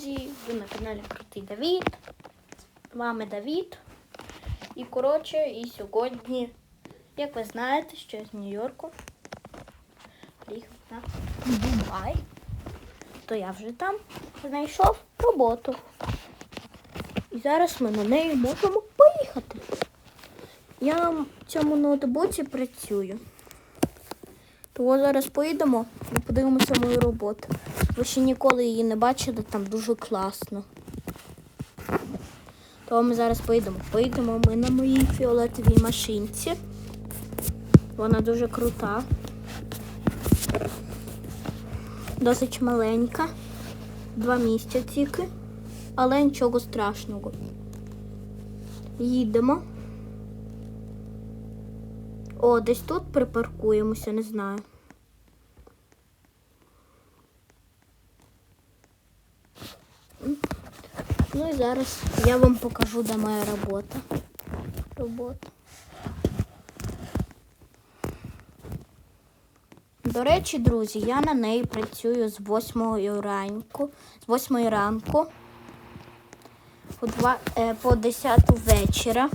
друзі! Ви на каналі Крутий Давід. З вами Давід. І коротше, і сьогодні, як ви знаєте, що я з Нью-Йорку приїхав на Дубай. То я вже там знайшов роботу. І зараз ми на неї можемо поїхати. Я на цьому ноутбуці працюю. Тому зараз поїдемо і подивимося мою роботу. Ви ще ніколи її не бачили, там дуже класно. Тому ми зараз поїдемо. Поїдемо ми на моїй фіолетовій машинці. Вона дуже крута. Досить маленька. Два місця тільки. Але нічого страшного. Їдемо. О, десь тут припаркуємося, не знаю. Ну і зараз я вам покажу, де моя робота. Робота. До речі, друзі, я на неї працюю з 8 ранку, з 8 ранку по, 2, е, по 10 вечора.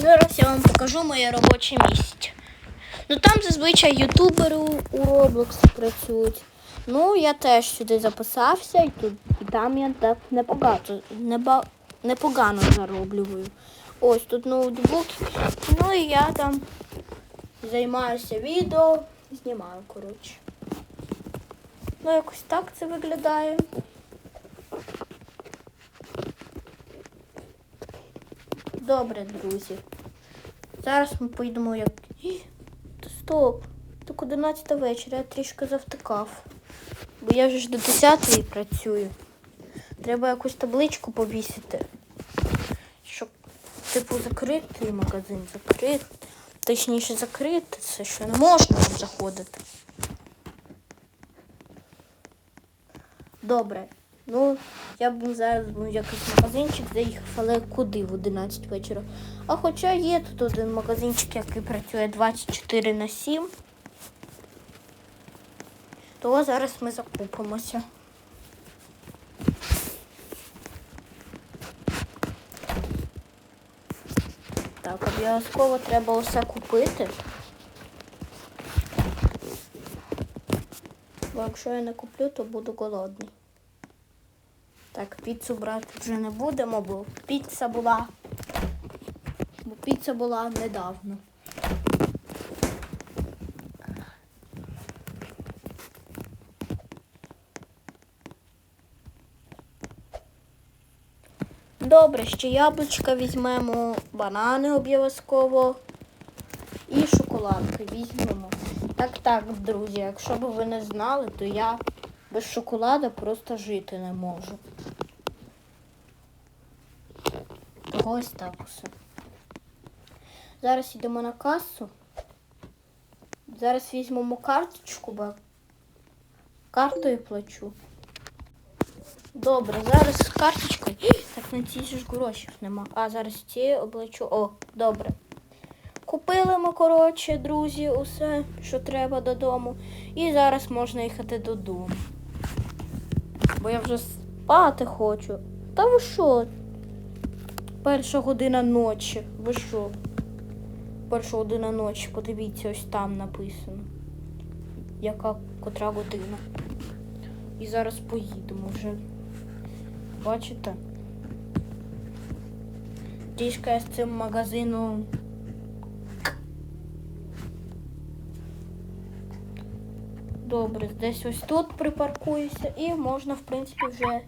Зараз я вам покажу моє робоче місце. Ну там зазвичай ютубери у Роблоксі працюють. Ну, я теж сюди записався і тут і там я так непогано, неба, непогано зароблюю. Ось тут ноутбук. Ну і я там займаюся відео, знімаю, коротше. Ну, якось так це виглядає. Добре, друзі. Зараз ми поїдемо як. Стоп. Так 11 вечора я трішки завтикав. Бо я вже ж до 10 працюю. Треба якусь табличку повісити. Щоб, типу, закрити магазин, закрити. Точніше закрити це, що не можна заходити. Добре. Ну, я б зараз був якийсь магазинчик заїхав, але куди в 11 вечора? А хоча є тут один магазинчик, який працює 24 на 7. То зараз ми закупимося. Так, обов'язково треба усе купити. Бо якщо я не куплю, то буду голодний. Так, піцу брати вже не будемо, бо піца була. Бо піца була недавно. Добре, ще яблучка візьмемо, банани обов'язково і шоколадки візьмемо. Так, так, друзі, якщо б ви не знали, то я без шоколада просто жити не можу. Ось так усе. Зараз йдемо на касу. Зараз візьмемо карточку, бо картою плачу. Добре, зараз з карточкою. Так на цій ж грошей нема. А зараз ці облачу. О, добре. Купили ми, коротше, друзі, усе, що треба додому. І зараз можна їхати додому. Бо я вже спати хочу. Та ви що? Перша година ночі. Ви що? Перша година ночі, подивіться, ось там написано. Яка котра година. І зараз поїдемо вже. Бачите? Трішки я з цим магазином. Добре, десь ось тут припаркуюся і можна, в принципі, вже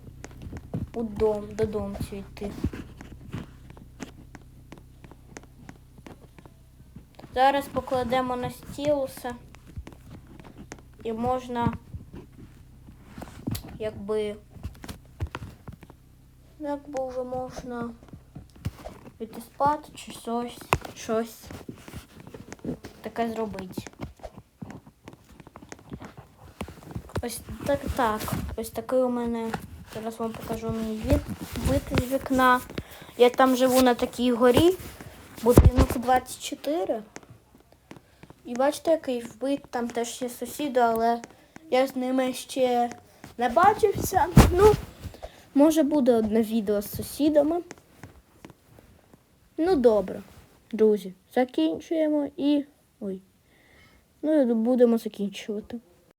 у дом, додому йти. Зараз покладемо на стіл усе. І можна якби якби вже можна піти спати чи щось, щось таке зробити. Ось так, так. Ось такий у мене. Зараз вам покажу мій від, вид з вікна. Я там живу на такій горі, будинок 24. І І бачите, який вбит, там теж є сусіди, але я з ними ще не бачився. Ну, може буде одне відео з сусідами. Ну, добре, друзі, закінчуємо і. Ой. Ну будемо закінчувати.